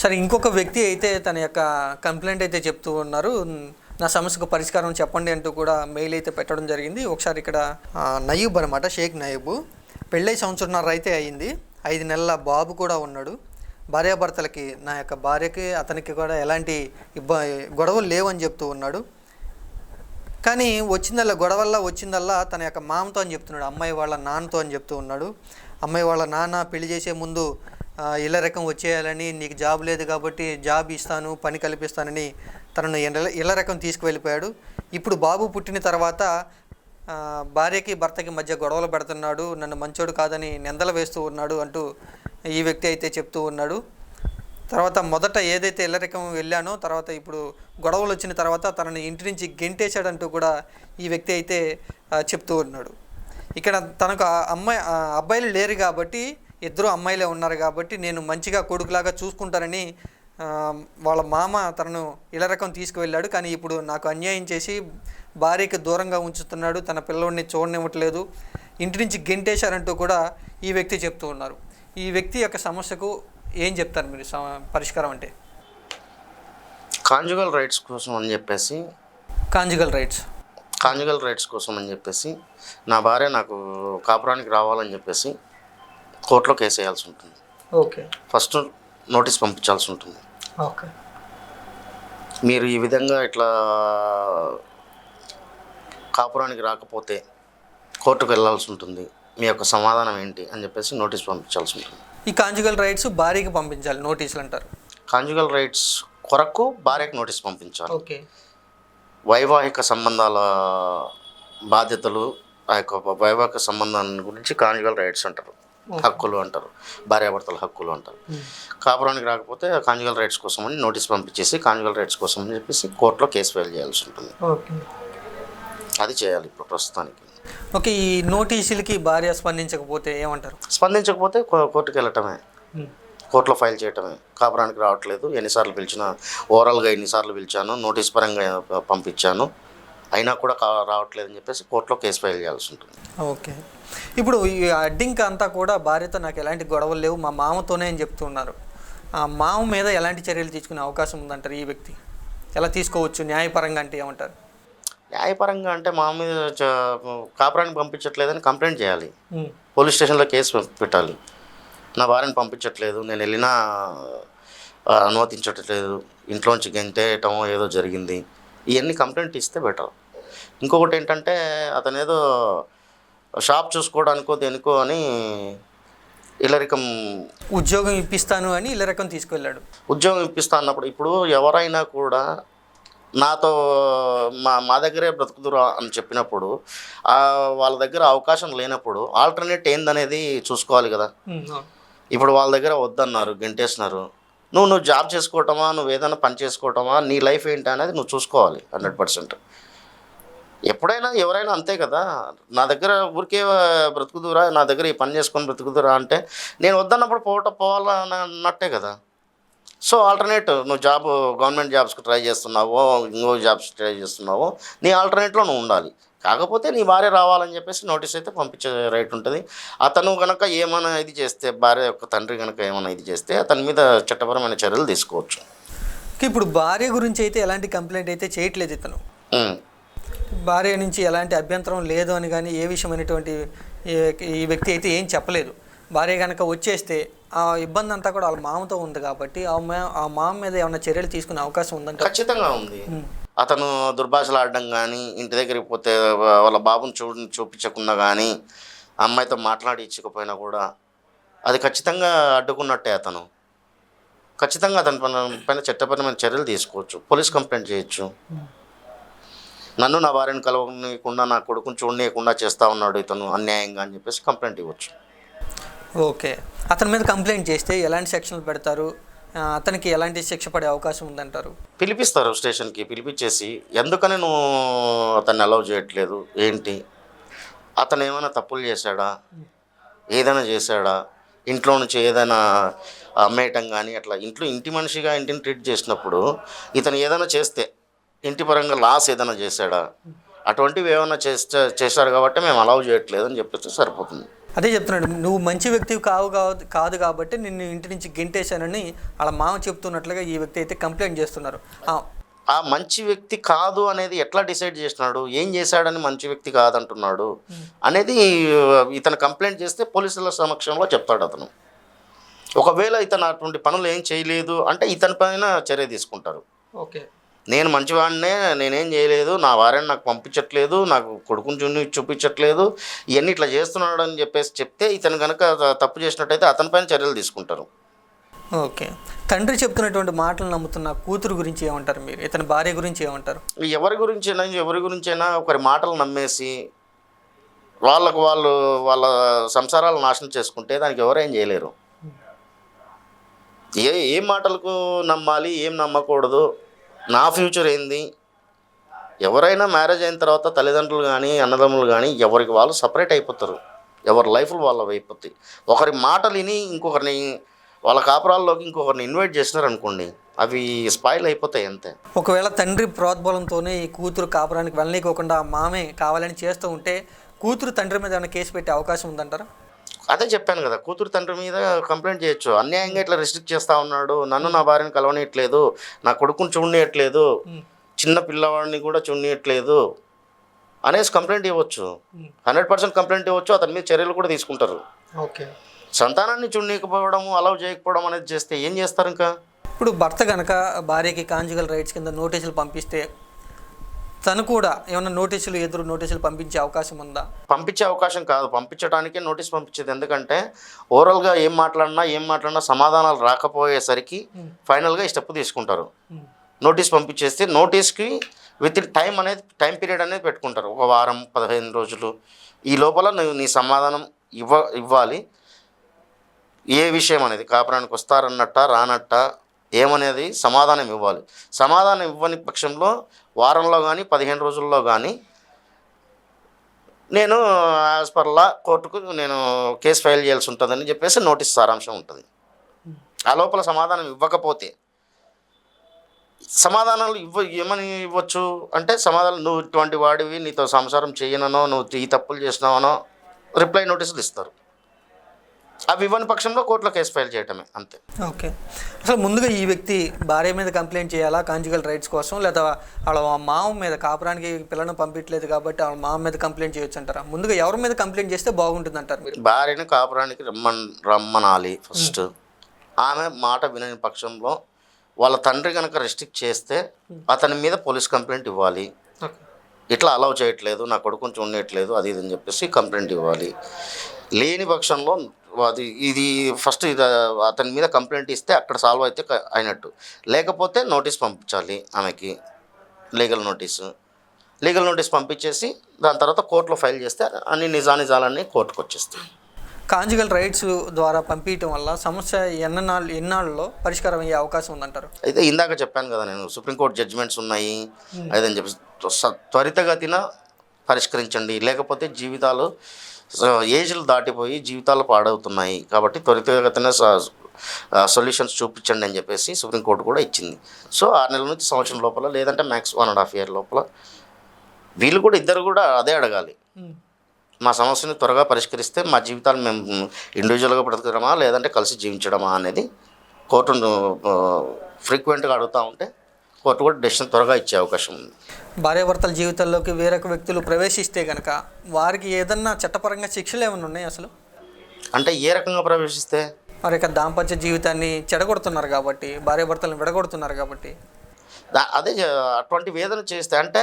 సరే ఇంకొక వ్యక్తి అయితే తన యొక్క కంప్లైంట్ అయితే చెప్తూ ఉన్నారు. నా సమస్యకు పరిష్కారం చెప్పండి అంటూ కూడా మెయిల్ అయితే పెట్టడం జరిగింది. ఒకసారి ఇక్కడ నయూబ్ అనమాట షేక్ నయూబ్ పెళ్ళై సంవత్సరంన్నర అయితే అయింది. ఐదు నెలల బాబు కూడా ఉన్నాడు. భార్యాభర్తలకి నా యొక్క భార్యకి అతనికి కూడా ఎలాంటి ఇబ్బ గొడవలు లేవని చెప్తూ ఉన్నాడు. కానీ వచ్చిందల్లా గొడవల్లా వచ్చిందల్లా తన యొక్క మామతో అని చెప్తున్నాడు. అమ్మాయి వాళ్ళ నాన్నతో అని చెప్తూ ఉన్నాడు. అమ్మాయి వాళ్ళ నాన్న పెళ్ళి చేసే ముందు ఇళ్ళ రకం వచ్చేయాలని నీకు జాబ్ లేదు కాబట్టి జాబ్ ఇస్తాను పని కల్పిస్తానని తనను ఇళ్ళ రకం తీసుకువెళ్ళిపోయాడు. ఇప్పుడు బాబు పుట్టిన తర్వాత భార్యకి భర్తకి మధ్య గొడవలు పెడుతున్నాడు నన్ను మంచోడు కాదని నిందలు వేస్తూ ఉన్నాడు అంటూ ఈ వ్యక్తి అయితే చెప్తూ ఉన్నాడు. తర్వాత మొదట ఏదైతే ఇల్లరికం వెళ్ళానో తర్వాత ఇప్పుడు గొడవలు వచ్చిన తర్వాత తనని ఇంటి నుంచి గెంటేశాడంటూ కూడా ఈ వ్యక్తి అయితే చెప్తూ ఉన్నాడు. ఇక్కడ తనకు ఆ అమ్మాయి ఆ అబ్బాయిలు లేరు కాబట్టి ఇద్దరు అమ్మాయిలే ఉన్నారు కాబట్టి నేను మంచిగా కొడుకులాగా చూసుకుంటానని వాళ్ళ మామ తనను ఇల్లరకం తీసుకువెళ్ళాడు. కానీ ఇప్పుడు నాకు అన్యాయం చేసి భార్యకి దూరంగా ఉంచుతున్నాడు. తన పిల్లోడిని చూడనివ్వట్లేదు. ఇంటి నుంచి గెంటేశారంటూ కూడా ఈ వ్యక్తి చెప్తూ ఉన్నారు. ఈ వ్యక్తి యొక్క సమస్యకు ఏం చెప్తారు మీరు? పరిష్కారం అంటే? కాంజుగల్ రైట్స్ కోసం అని చెప్పేసి. Conjugal rights. కాంజుగల్ రైట్స్ కోసం అని చెప్పేసి. నా భార్య నాకు కాపురానికి రావాలని చెప్పేసి. కోర్టులో కేసు వేయాల్సి ఉంటుంది. ఓకే. ఫస్ట్ నోటీస్ పంపించాల్సి ఉంటుంది. ఓకే. మీరు ఈ విధంగా ఇట్లా కాపురానికి రాకపోతే కోర్టుకు వెళ్ళాల్సి ఉంటుంది. మీ యొక్క సమాధానం ఏంటి అని చెప్పేసి నోటీస్ పంపించాల్సి ఉంటుంది. ఈ కాంజుగల్ రైట్స్ భార్యకి పంపించాలి నోటీసులు అంటారు. కాంజుగల్ రైట్స్ కొరకు భార్యకు నోటీస్ పంపించాలి. ఓకే. వైవాహిక సంబంధాల బాధ్యతలు ఆ యొక్క వైవాహిక సంబంధాల గురించి కాంజుగల్ రైట్స్ అంటారు. హక్కులు అంటారు. భార్యాభర్తల హక్కులు అంటారు. కాపురానికి రాకపోతే కాంజుగల్ రైట్స్ కోసం అని నోటీస్ పంపించేసి కాంజుగల్ రైట్స్ కోసం అని చెప్పేసి కోర్టులో కేసు ఫైల్ చేయాల్సి ఉంటుంది. ఓకే. అది చేయాలి ఇప్పుడు ప్రస్తుతానికి. ఓకే ఈ నోటీసులకి భార్య స్పందించకపోతే ఏమంటారు? స్పందించకపోతే కోర్టుకి వెళ్ళటమే. కోర్టులో ఫైల్ చేయటమే. కాపురానికి రావట్లేదు. ఎన్నిసార్లు పిలిచినా ఓవరాల్గా ఎన్నిసార్లు పిలిచాను నోటీస్ పరంగా పంపించాను అయినా కూడా రావట్లేదని చెప్పేసి కోర్టులో కేసు ఫైల్ చేయాల్సి ఉంటుంది. ఓకే. ఇప్పుడు ఈ అడ్డింక అంతా కూడా భార్యతో నాకు ఎలాంటి గొడవలు లేవు మా మామతోనే అని చెప్తున్నారు ఆ మామ మీద ఎలాంటి చర్యలు తీసుకునే అవకాశం ఉందంటారు ఈ వ్యక్తి? ఎలా తీసుకోవచ్చు? న్యాయపరంగా అంటే ఏమంటారు? న్యాయపరంగా అంటే మా మీద కాపురానికి పంపించట్లేదని కంప్లైంట్ చేయాలి. పోలీస్ స్టేషన్లో కేసు పెట్టాలి. నా భార్యను పంపించట్లేదు నేను వెళ్ళినా అనుమతించట్లేదు ఇంట్లోంచి గెంటేయటం ఏదో జరిగింది ఇవన్నీ కంప్లైంట్ ఇస్తే బెటర్. ఇంకొకటి ఏంటంటే అతను ఏదో షాప్ చూసుకోవడానికో దేనికో అని ఇల్లరికం ఉద్యోగం ఇప్పిస్తాను అని ఇళ్ళ రకం తీసుకువెళ్ళాడు ఉద్యోగం ఇప్పిస్తా అన్నప్పుడు ఇప్పుడు ఎవరైనా కూడా నాతో మా మా దగ్గరే బ్రతుకుదురా అని చెప్పినప్పుడు వాళ్ళ దగ్గర అవకాశం లేనప్పుడు ఆల్టర్నేట్ ఏందనేది చూసుకోవాలి కదా. ఇప్పుడు వాళ్ళ దగ్గర వద్దన్నారు గెంటేసినారు. నువ్వు నువ్వు జాబ్ చేసుకోవటమా? నువ్వు ఏదైనా పని చేసుకోవటమా? నీ లైఫ్ ఏంటి అనేది నువ్వు చూసుకోవాలి హండ్రెడ్ పర్సెంట్. ఎప్పుడైనా ఎవరైనా అంతే కదా. నా దగ్గర ఊరికే బ్రతుకుదురా నా దగ్గర ఈ పని చేసుకొని బ్రతుకుదురా అంటే నేను వద్దన్నప్పుడు పోవటం పోవాలని అన్నట్టే కదా. సో ఆల్టర్నేట్ నువ్వు జాబ్ గవర్నమెంట్ జాబ్స్కి ట్రై చేస్తున్నావో ఇంకో జాబ్స్ ట్రై చేస్తున్నావో నీ ఆల్టర్నేట్లో నువ్వు ఉండాలి. కాకపోతే నీ భార్య రావాలని చెప్పేసి నోటీస్ అయితే పంపించే రైట్ ఉంటుంది. అతను కనుక ఏమైనా ఇది చేస్తే భార్య యొక్క తండ్రి కనుక ఏమైనా ఇది చేస్తే అతని మీద చట్టపరమైన చర్యలు తీసుకోవచ్చు. ఇప్పుడు భార్య గురించి అయితే ఎలాంటి కంప్లైంట్ అయితే చేయట్లేదు ఇతను. భార్య నుంచి ఎలాంటి అభ్యంతరం లేదు అని కానీ ఏ విషయమైనటువంటి ఈ- ఈ వ్యక్తి అయితే ఏం చెప్పలేదు. భార్య కనుక వచ్చేస్తే ఆ ఇబ్బంది అంతా కూడా వాళ్ళ మామతో ఉంది కాబట్టి ఆ మా ఆ మామ మీద ఏమైనా చర్యలు తీసుకునే అవకాశం ఉందంట ఖచ్చితంగా ఉంది. అతను దుర్భాషలు ఆడడం కానీ ఇంటి దగ్గరికి పోతే వాళ్ళ బాబుని చూ చూపించకుండా కానీ అమ్మాయితో మాట్లాడి ఇచ్చకపోయినా కూడా అది ఖచ్చితంగా అడ్డుకున్నట్టే అతను. ఖచ్చితంగా అతని పైన చట్టపరమైన చర్యలు తీసుకోవచ్చు. పోలీస్ కంప్లైంట్ చేయొచ్చు. నన్ను నా భార్యను కలవనీయకుండా నా కొడుకుని చూడనీయకుండా చేస్తూ ఉన్నాడు ఇతను అన్యాయంగా అని చెప్పేసి కంప్లైంట్ ఇవ్వచ్చు. ఓకే. అతని మీద కంప్లైంట్ చేస్తే ఎలాంటి సెక్షన్లు పెడతారు? అతనికి ఎలాంటి శిక్ష పడే అవకాశం ఉందంటారు? పిలిపిస్తారు స్టేషన్కి పిలిపించేసి ఎందుకని నువ్వు అతన్ని అలౌ చేయట్లేదు? ఏంటి? అతను ఏమైనా తప్పులు చేశాడా? ఏదైనా చేశాడా? ఇంట్లో నుంచి ఏదైనా అమ్మేయటం కానీ అట్లా ఇంట్లో ఇంటి మనిషిగా ఇంటిని ట్రీట్ చేసినప్పుడు ఇతను ఏదైనా చేస్తే ఇంటి పరంగా లాస్ ఏదైనా చేశాడా? అటువంటివి ఏమైనా చేస్తే చేశాడు కాబట్టి మేము అలౌ చేయట్లేదు అని చెప్పేసి సరిపోతుంది. అదే చెప్తున్నాడు నువ్వు మంచి వ్యక్తివి కావు కాదు కాదు కాబట్టి నిన్ను ఇంటి నుంచి గెంటేశానని వాళ్ళ మామ చెప్తున్నట్లుగా ఈ వ్యక్తి అయితే కంప్లైంట్ చేస్తున్నారు. ఆ, ఆ మంచి వ్యక్తి కాదు అనేది ఎట్లా డిసైడ్ చేసినాడు ఏం చేశాడని మంచి వ్యక్తి కాదంటున్నాడు? అనేది ఇతను కంప్లైంట్ చేస్తే పోలీసుల సమక్షంలో చెప్తాడు అతను. ఒకవేళ ఇతను అటువంటి పనులు ఏం చేయలేదు అంటే ఇతని పైన చర్య తీసుకుంటారు. ఓకే. నేను మంచివాడినే నేనేం చేయలేదు నా భార్యను నాకు పంపించట్లేదు నాకు కొడుకుని చూని చూపించట్లేదు ఇవన్నీ ఇట్లా చేస్తున్నాడు అని చెప్పేసి చెప్తే ఇతను కనుక తప్పు చేసినట్టయితే అతనిపైన చర్యలు తీసుకుంటారు. ఓకే. తండ్రి చెప్తున్నటువంటి మాటలు నమ్ముతున్న కూతురు గురించి ఏమంటారు మీరు? ఇతని భార్య గురించి ఏమంటారు? ఎవరి గురించైనా ఎవరి గురించైనా ఒకరి మాటలు నమ్మేసి వాళ్ళకు వాళ్ళు వాళ్ళ సంసారాలు నాశనం చేసుకుంటే దానికి ఎవరేం చేయలేరు. ఏ ఏ మాటలకు నమ్మాలి ఏం నమ్మకూడదు నా ఫ్యూచర్ ఏంది? ఎవరైనా మ్యారేజ్ అయిన తర్వాత తల్లిదండ్రులు కానీ అన్నదమ్ములు కానీ ఎవరికి వాళ్ళు సపరేట్ అయిపోతారు. ఎవరి లైఫ్లు వాళ్ళ అయిపోతాయి. ఒకరి మాటలు విని ఇంకొకరిని వాళ్ళ కాపురాల్లోకి ఇంకొకరిని ఇన్వైట్ చేసినారనుకోండి అవి స్పాయిల్ అయిపోతాయి అంతే. ఒకవేళ తండ్రి ప్రోద్బలంతోనే ఈ కూతురు కాపురానికి వెళ్ళనీకోకుండా మామే కావాలని చేస్తూ ఉంటే కూతురు తండ్రి మీద ఏమైనా కేసు పెట్టే అవకాశం ఉందంటారా? అదే చెప్పాను కదా కూతురు తండ్రి మీద కంప్లైంట్ చేయొచ్చు. అన్యాయంగా ఇట్లా రెస్ట్రిక్ట్ చేస్తా ఉన్నాడు. నన్ను నా భార్యను కలవనీయట్లేదు. నా కొడుకుని చూడనీయట్లేదు. చిన్న పిల్లవాడిని కూడా చూడనీయట్లేదు అనేసి కంప్లైంట్ ఇవ్వచ్చు. హండ్రెడ్ పర్సెంట్ కంప్లైంట్ ఇవ్వచ్చు. అతని మీద చర్యలు కూడా తీసుకుంటారు. ఓకే. సంతానాన్ని చూడనీయకపోవడం అలౌ చేయకపోవడం అనేది చేస్తే ఏం చేస్తారు ఇంకా? ఇప్పుడు భర్త కనుక భార్యకి కాంజుగల్ రైట్స్ కింద నోటీసులు పంపిస్తే తను కూడా ఏమైనా నోటీసులు ఎదురు నోటీసులు పంపించే అవకాశం ఉందా? పంపించే అవకాశం కాదు. పంపించడానికి నోటీస్ పంపించేది. ఎందుకంటే ఓవరాల్గా ఏం మాట్లాడినా ఏం మాట్లాడినా సమాధానాలు రాకపోయేసరికి ఫైనల్గా ఈ స్టెప్ తీసుకుంటారు. నోటీస్ పంపించేస్తే నోటీస్కి విత్ ఇన్ టైం అనేది టైం పీరియడ్ అనేది పెట్టుకుంటారు. ఒక వారం పదిహేను రోజులు. ఈ లోపల నువ్వు నీ సమాధానం ఇవ్వ ఇవ్వాలి. ఏ విషయం అనేది? కాపురానికి వస్తారన్నట్ట రానట్ట? ఏమనేది సమాధానం ఇవ్వాలి. సమాధానం ఇవ్వని పక్షంలో వారంలో కానీ పదిహేను రోజుల్లో కానీ నేను యాజ్ పర్ లా కోర్టుకు నేను కేసు ఫైల్ చేయాల్సి ఉంటుందని చెప్పేసి నోటీస్ సారాంశం ఉంటుంది. ఆ లోపల సమాధానం ఇవ్వకపోతే సమాధానాలు ఇవ్వ ఏమని ఇవ్వచ్చు? అంటే సమాధానం నువ్వు ఇటువంటి వాడివి నీతో సంసారం చేయననో నువ్వు ఈ తప్పులు చేసినావనో రిప్లై నోటీసులు ఇస్తారు. అవి ఇవ్వని పక్షంలో కోర్టులో కేసు ఫైల్ చేయటమే అంతే. ఓకే. అసలు ముందుగా ఈ వ్యక్తి భార్య మీద కంప్లైంట్ చేయాలా కాంజుగల్ రైట్స్ కోసం? లేదా వాళ్ళ మామ మీద కాపురానికి పిల్లను పంపించలేదు కాబట్టి వాళ్ళ మామ మీద కంప్లైంట్ చేయొచ్చు అంటారా? ముందుగా ఎవరి మీద కంప్లైంట్ చేస్తే బాగుంటుంది అంటారు మీరు? భార్యని కాపురానికి రమ్మన్ రమ్మనాలి ఫస్ట్. ఆమె మాట వినని పక్షంలో వాళ్ళ తండ్రి కనుక రెస్ట్రిక్ట్ చేస్తే అతని మీద పోలీస్ కంప్లైంట్ ఇవ్వాలి. ఇట్లా అలౌ చేయట్లేదు నా కొడుకుని చూడట్లేదు అది ఇది అని చెప్పేసి కంప్లైంట్ ఇవ్వాలి. లేని పక్షంలో అది ఇది ఫస్ట్ ఇది అతని మీద కంప్లైంట్ ఇస్తే అక్కడ సాల్వ్ అయితే అయినట్టు. లేకపోతే నోటీస్ పంపించాలి ఆమెకి. Legal notice. లీగల్ నోటీస్ పంపించేసి దాని తర్వాత కోర్టులో ఫైల్ చేస్తే అన్ని నిజానిజాలన్నీ కోర్టుకు వచ్చేస్తాయి. కాంజుగల్ రైట్స్ ద్వారా పంపించడం వల్ల సమస్య ఎన్నాళ్ళు ఎన్నాళ్ళలో పరిష్కారం అయ్యే అవకాశం ఉందంటారు? అయితే ఇందాక చెప్పాను కదా నేను సుప్రీంకోర్టు జడ్జిమెంట్స్ ఉన్నాయి అదని చెప్పి త్వరితగతిన పరిష్కరించండి. లేకపోతే జీవితాలు స- ఏజ్లు దాటిపోయి జీవితాలు పాడవుతున్నాయి. కాబట్టి త్వరితగతిన సొల్యూషన్స్ చూపించండి అని చెప్పేసి సుప్రీంకోర్టు కూడా ఇచ్చింది. సో ఆరు నెలల నుంచి సంవత్సరం లోపల లేదంటే max one and half year లోపల వీళ్ళు కూడా ఇద్దరు కూడా అదే అడగాలి. మా సమస్యని త్వరగా పరిష్కరిస్తే మా జీవితాలు మేము ఇండివిజువల్గా బ్రతకడమా లేదంటే కలిసి జీవించడమా అనేది కోర్టును ఫ్రీక్వెంట్గా అడుగుతూ ఉంటే కోర్టు కూడా డెసిషన్ త్వరగా ఇచ్చే అవకాశం ఉంది. భార్యాభర్తల జీవితాల్లోకి వేరొక వ్యక్తులు ప్రవేశిస్తే కనుక వారికి ఏదన్నా చట్టపరంగా శిక్షలు ఏమైనా ఉన్నాయి అసలు? అంటే ఏ రకంగా ప్రవేశిస్తే? వారి యొక్క దాంపత్య జీవితాన్ని చెడగొడుతున్నారు కాబట్టి భార్యాభర్తలను విడగొడుతున్నారు కాబట్టి. అదే అటువంటి వేదన చేస్తే అంటే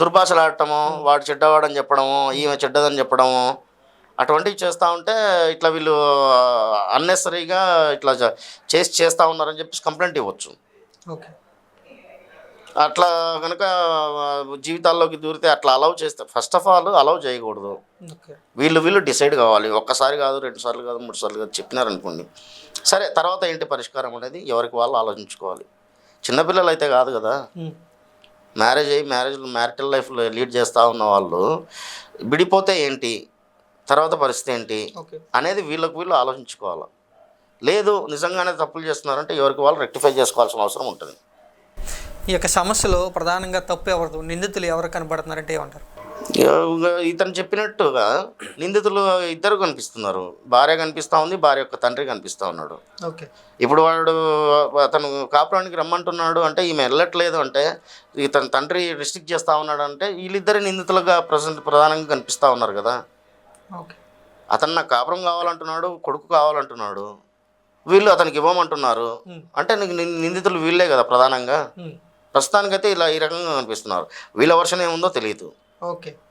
దుర్భాషలాడటము వాడు చెడ్డవాడని చెప్పడము ఈమె చెడ్డదని చెప్పడము అటువంటివి చేస్తూ ఉంటే ఇట్లా వీళ్ళు అన్నెసరీగా ఇట్లా చేసి చేస్తూ ఉన్నారని చెప్పేసి కంప్లైంట్ ఇవ్వచ్చు. ఓకే. అట్లా కనుక జీవితాల్లోకి దూరితే అట్లా అలౌ చేస్తే ఫస్ట్ ఆఫ్ ఆల్ అలౌ చేయకూడదు. వీళ్ళు వీళ్ళు డిసైడ్ కావాలి. ఒక్కసారి కాదు రెండు సార్లు కాదు మూడు సార్లు కాదు చెప్పినారనుకోండి. సరే తర్వాత ఏంటి పరిష్కారం అనేది? ఎవరికి వాళ్ళు ఆలోచించుకోవాలి. చిన్నపిల్లలు అయితే కాదు కదా. మ్యారేజ్ అయ్యి మ్యారేజ్ మ్యారిటల్ లైఫ్ లీడ్ చేస్తూ ఉన్న వాళ్ళు విడిపోతే ఏంటి? తర్వాత పరిస్థితి ఏంటి? అనేది వీళ్ళకి వీళ్ళు ఆలోచించుకోవాలి. లేదు నిజంగానే తప్పులు చేస్తున్నారంటే ఎవరికి వాళ్ళు రెక్టిఫై చేసుకోవాల్సిన అవసరం ఉంటుంది. ఈ యొక్క సమస్యలో ప్రధానంగా తప్పు ఎవరిది నిందితులు ఎవరు కనబడుతున్నారంటే ఏమంటారు? ఇతను చెప్పినట్టుగా నిందితులు ఇద్దరు కనిపిస్తున్నారు. భార్య కనిపిస్తూ ఉంది భార్య యొక్క తండ్రి కనిపిస్తూ ఉన్నాడు. ఓకే. ఇప్పుడు వాడు అతను కాపురానికి రమ్మంటున్నాడు అంటే ఈమె వెళ్ళట్లేదు అంటే ఇతని తండ్రి రిస్ట్రిక్ట్ చేస్తూ ఉన్నాడు అంటే వీళ్ళిద్దరే నిందితులుగా ప్రజెంట్ ప్రధానంగా కనిపిస్తూ ఉన్నారు కదా. ఓకే. అతను నాకు కాపురం కావాలంటున్నాడు కొడుకు కావాలంటున్నాడు వీళ్ళు అతనికి ఇవ్వమంటున్నారు. అంటే నీకు నిందితులు వీళ్ళే కదా ప్రధానంగా. ప్రస్తుతానికైతే ఇలా ఈ రకంగా కనిపిస్తున్నారు. వీళ్ళ వర్షన్ ఏముందో తెలియదు ఓకే.